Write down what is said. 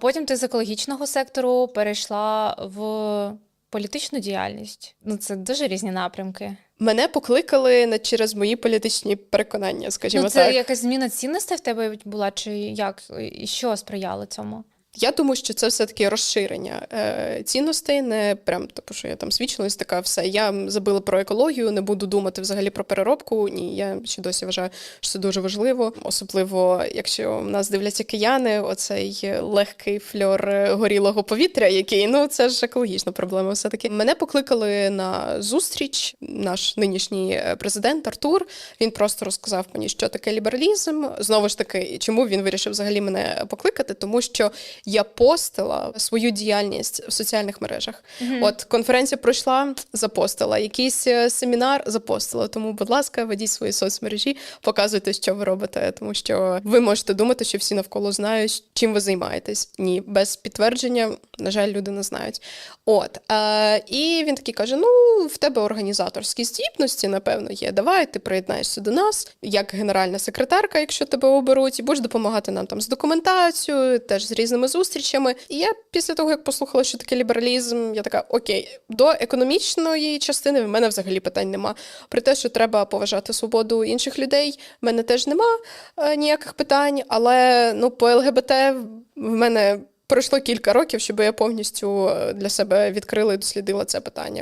Потім ти з екологічного сектору перейшла в політичну діяльність. Ну, це дуже різні напрямки. Мене покликали не через мої політичні переконання, скажімо ну, це так. якась зміна цінностей в тебе була, чи як і що сприяло цьому? Я думаю, що це все-таки розширення е, цінностей, не прям тому, що я там свідчилась, така все. Я забила про екологію, не буду думати взагалі про переробку. Ні, я ще досі вважаю, що це дуже важливо, особливо якщо нас дивляться кияни, оцей легкий фльор горілого повітря, який ну це ж екологічна проблема. Все таки мене покликали на зустріч. Наш нинішній е, президент Артур. Він просто розказав мені, що таке лібералізм. Знову ж таки, чому він вирішив взагалі мене покликати, тому що я постила свою діяльність в соціальних мережах. От конференція пройшла, запостила, якийсь е, семінар запостила. Тому, будь ласка, ведіть свої соцмережі, показуйте, що ви робите, тому що ви можете думати, що всі навколо знають, чим ви займаєтесь. Ні, без підтвердження, на жаль, люди не знають. От е, і він такий каже: Ну, в тебе організаторські здібності, напевно, є. Давай ти приєднаєшся до нас як генеральна секретарка, якщо тебе оберуть, і будеш допомагати нам там з документацією, теж з різними зустрічами. І я після того, як послухала, що таке лібералізм, я така: окей, до економічної частини в мене взагалі питань нема. Про те, що треба поважати свободу інших людей, в мене теж нема е, ніяких питань. Але ну по ЛГБТ в мене. Пройшло кілька років, щоб я повністю е, для себе відкрила і дослідила це питання.